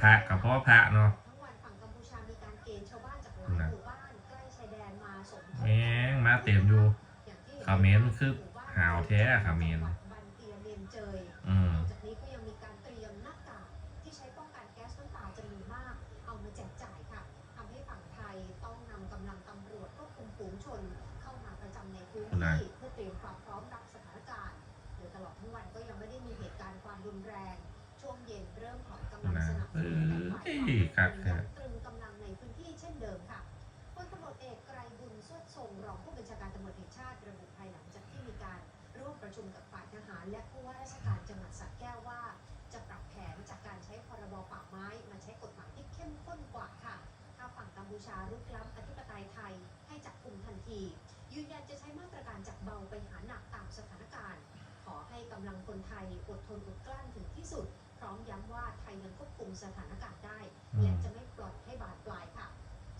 พระกับพ่อพระเนาะทั้งวันฝั่งกัมพูชามีการเกณฑ์ชาวบ้านจากหลายหมู่บ้านใกล้ชายแดนมาสมทบแม่งมาเต็มอยู่อย่างที่เขมรคือหาวแท้เขมรบันเตียเมียนเจยอืมนอกจากนี้ก็ยังมีการเตรียมหน้ากากที่ใช้ป้องกันแก๊สน้ำตาจำนวนมากเอามาแจกจ่ายค่ะทำให้ฝั่งไทยต้องนำกำลังตำรวจควบคุมฝูงชนเข้ามาประจำในพื้นที่เพื่อเตรียมความพร้อมรับสถานการณ์โดยตลอดทั้งวันก็ยังไม่ได้ ครับคงยังตรึงกำลังในพื้นที่เช่นเดิมค่ะพลตำรวจเอกไกรบุญสวดทรงรองผู้บัญชาการตำรวจแห่งชาติระบุภายหลังจากที่มีการร่วมประชุมกับฝ่ายทหาร และผู้ว่าราชการจังหวัดสระแก้วว่า จะปรับแผนจากการใช้พรบป่าไม้มาใช้กฎหมายที่เข้มข้นกว่าค่ะ ถ้าฝั่งกัมพูชารุกล้ำอธิปไตยไทยให้จับกลุ่มทันที ยืนยันจะใช้มาตรการจากเบาไปหาหนักตามสถานการณ์ ขอให้กำลังคนไทยอดทนอดกลั้นถึงที่สุด พร้อมย้ำว่าไทยยังควบคุมสถานการณ์ได้ และจะไม่ปล่อยให้บานปลายค่ะ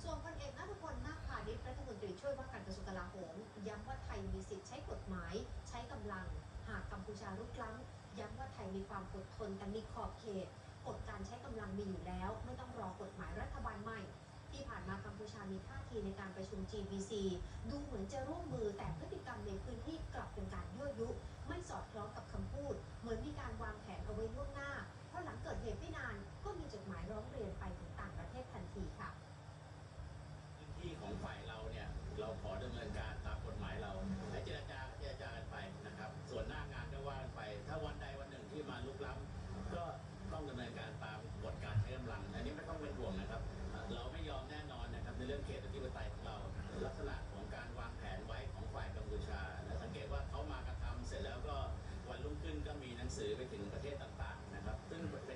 ส่วนพลเอกนัทพลนาคพาณิชย์รัฐมนตรีช่วยว่าการกระทรวงกลาโหมย้ำว่าไทยมีสิทธิ์ใช้กฎหมาย ใช้กำลัง หากกัมพูชารุกล้ำย้ำว่าไทยมีความอดทนแต่มีขอบเขตกฎการใช้กำลังมีอยู่แล้ว ไม่ต้องรอกฎหมายรัฐบาลใหม่ ที่ผ่านมากัมพูชามีท่าทีในการประชุม GBC ดูเหมือนจะร่วมมือแต่พฤติกรรมในพื้นที่กลับเป็นการยั่วยุ ไม่สอดคล้องกับคำพูด เหมือนมีการวางแผนเอาไว้ล่วงหน้าื่องเขตอธิปไตยของเรา ลักษณะของการวางแผนไว้ของฝ่ายกัมพูชาและสังเกตว่าเขามากระทำเสร็จแล้วก็วันรุ่งขึ้นก็มีหนังสือไปถึงประเทศต่างๆนะครับ ซึ่งเป็น